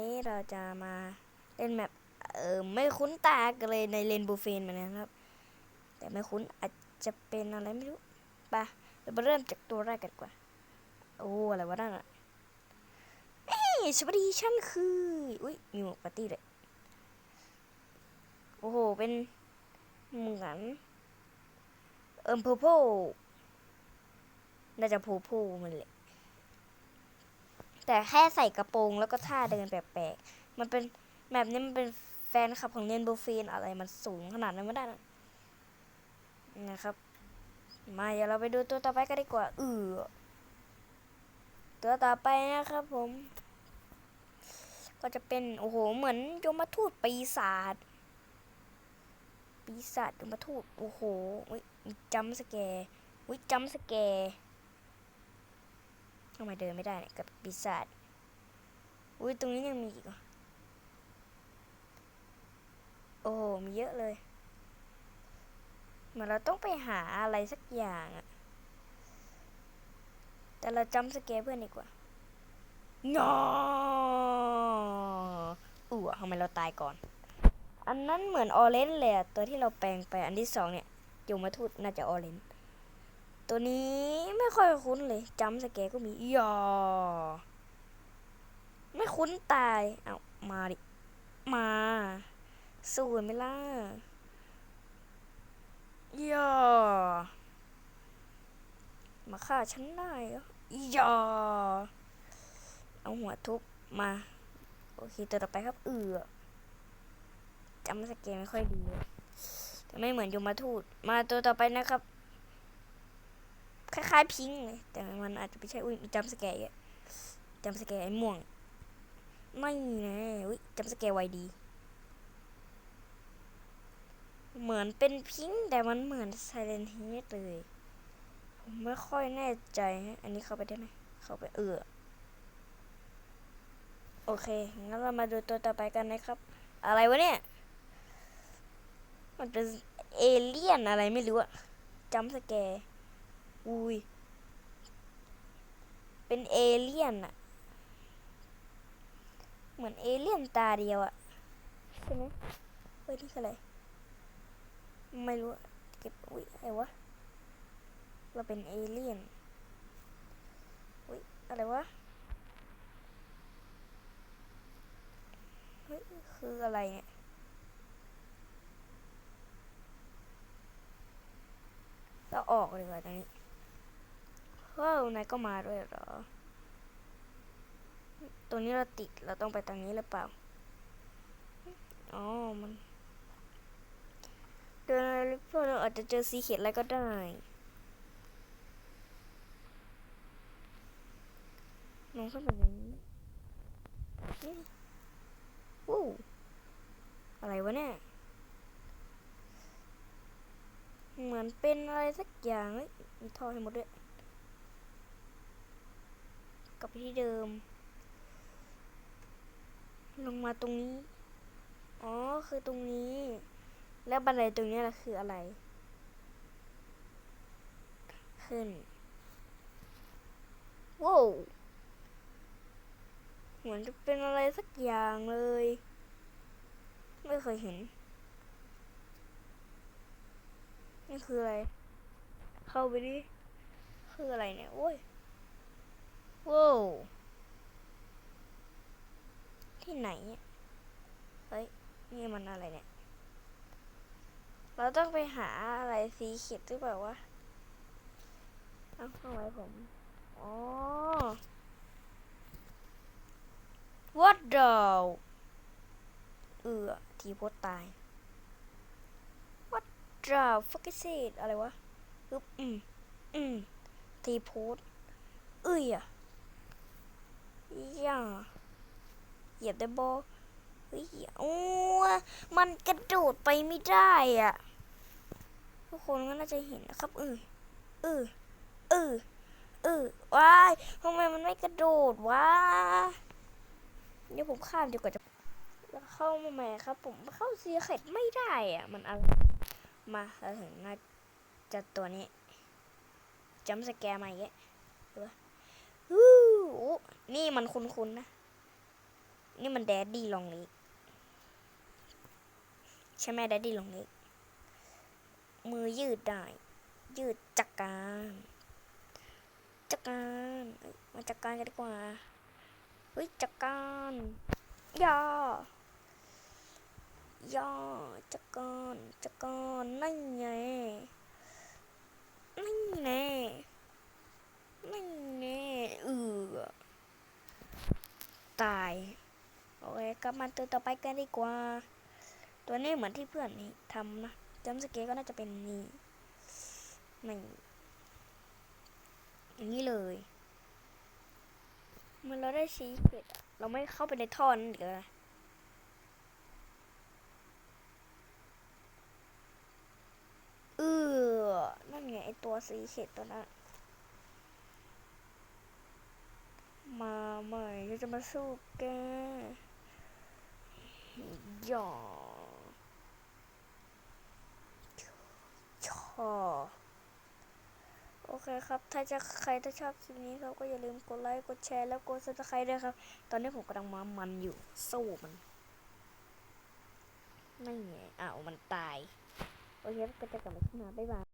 นี้เราจะมาเล่นแบบเออไม่คุ้นตากันเลยในเลนบูเฟนเหมือนกันครับ แต่ไม่คุ้นอาจจะเป็นอะไรไม่รู้ไปะเรามาเริ่มจากตัวแรกกันกว่า โอ้อะไรวะนั่นอะเอ้สวัสดีฉันคืออุ้ยมีหมวกปาร์ตี้เลยโอ้โหเป็นเหมือนเอิมพูโพน่าจะพูโพมันเลย แต่แค่ใส่กระโปรงแล้วก็ท่าเดินแปลกๆ มันเป็นแบบนี้มันเป็นแฟนคลับของเนนโบฟีนอะไรมันสูงขนาดนั้นไม่ได้นะนะครับ มาเดี๋ยวเราไปดูตัวต่อไปกันดีกว่าเออตัวต่อไปนะครับผม ก็จะเป็นโอ้โหเหมือนยมทูตปีศาจปีศาจยมทูตโอ้โหจัมสแกร์วิจัมสแกร์ ทำไมเดินไม่ได้เนี่ยกับปีศาจอุ้ยตรงนี้ยังมีอีกโอ้มีเยอะเลย เหมือนเราต้องไปหาอะไรสักอย่างอะแต่เราจำสแกร์เพื่อนดีกว่างออู้ทำไมเราตายก่อน อันนั้นเหมือนออเรนจ์เลยอะตัวที่เราแปลงไปอันที่สองเนี่ยยมาทูตน่าจะออเรนจ์ ตัวนี้ไม่ค่อยคุ้นเลยจำสแกก็มียอไม่คุ้นตายเอามาดิ มาสู้กันไหมล่ะยอมาฆ่าฉันได้เหรอยอเอาหัวทุบมา โอเค ตัวต่อไปครับ เอือจำสเกลไม่ค่อยดีแต่ไม่เหมือนยมาทูต มาตัวต่อไปนะครับ คล้ายๆพิงค์เลยแต่มันอาจจะไม่ใช่อุ้ยมีจำสแกร์อีกอะจำสแกร์ไอ้ม่วง ไม่นะอุ้ยจำสแกร์ไวดี เหมือนเป็นพิงค์แต่มันเหมือนไซเลนเฮดเลยผมไม่ค่อยแน่ใจ อันนี้เข้าไปได้ไหมเข้าไปเออโอเค งั้นเรามาดูตัวต่อไปกันนะครับ อะไรวะเนี่ย มันเป็นเอเลี่ยนอะไรไม่รู้อะจำสแกร์ อุ้ย เป็นเอเลี่ยนอะเหมือนเอเลี่ยนตาเดียวอะใช่ไหมเฮ้ยนี่คืออะไร ไม่รู้ เก็บ อุ้ยอะไรวะ เราเป็นเอเลี่ยน อุ้ย อะไรวะ เฮ้ย คืออะไรเนี่ยเราออกเลยว่ะตรงนี้ เฮ้ยนายก็มาด้วยเหรอ ตรงนี้เราติด เราต้องไปตรงนี้หรือเปล่า อ๋อ มันเดินอะไรพวกเราอาจจะเจอซีเขียดอะไรก็ได้ลงขึ้นแบบนี้นี่วู้อะไรวะเนี่ย เหมือนเป็นอะไรสักอย่างเฮ้ยมีท่อให้หมดด้วย กลับไปที่เดิม ลงมาตรงนี้ อ๋อ คือตรงนี้ แล้วบันไดตรงนี้ล่ะคืออะไร ขึ้นว้าวเหมือนจะเป็นอะไรสักอย่างเลย ไม่เคยเห็นนี่คืออะไร เข้าไปดิ คืออะไรเนี่ย โอ้ย ว้าวที่ไหนเนี่ยเฮ้ย นี่มันอะไรเนี่ย เราต้องไปหาอะไรสีเขียดหรือเปล่าวะเอ้าทำไมผม อ๋อ What the เอือทีโพสตาย What the fuck is it อะไรวะ อึบอืมอืมทีโพสเอ้ยอะ ย่าเหยียบได้บอเฮ้ยโอ้มันกระโดดไปไม่ได้อะทุกคนก็น่าจะเห็นนะครับเออเออเออเออว้ายทำไมมันไม่กระโดดวะเดี๋ยวผมข้ามดีกว่าจะแล้วเข้ามาใหม่ครับ ผมเข้าซีเค็ดไม่ได้อะมันอะไรมาเราถึงน่าจะตัวนี้จำสแกมาอีกแล้ว ดูวะฮู้ นี่มันคุ้นๆนะ นี่มันแดดดี้ลองเล็กใช่ไหมแดดดี้ลองเล็กมือยืดได้ ยืดจักการจักการมาจักการกันดีกว่าเฮ้ยจักการย่าย่อจักรอนจักรนนั่นไงนั่นไงนั่นไงเออตาย โอเค กลับมาตัวต่อไปกันดีกว่า ตัวนี้เหมือนที่เพื่อนนี่ทำนะจำสเกตก็น่าจะเป็นนี่นี่อย่างนี้เลยมันเราได้ชีเกตเราไม่เข้าไปในท่อนั้นอีกเลยเออ นั่นไงไอตัวสีเข็ดตัวนั้น มาใหม่จะมาสู้แก ย่อชอโอเคครับ ถ้าจะใครถ้าชอบคลิปนี้ครับ ก็อย่าลืมกดไลค์ กดแชร์ แล้วกดซับสไครต์ด้วยครับ ตอนนี้ผมกำลังมามันอยู่ สู้มัน ไม่ไงอ้าว มันตาย โอเคก็จะกลับมาขึ้นมาบ๊ายบาย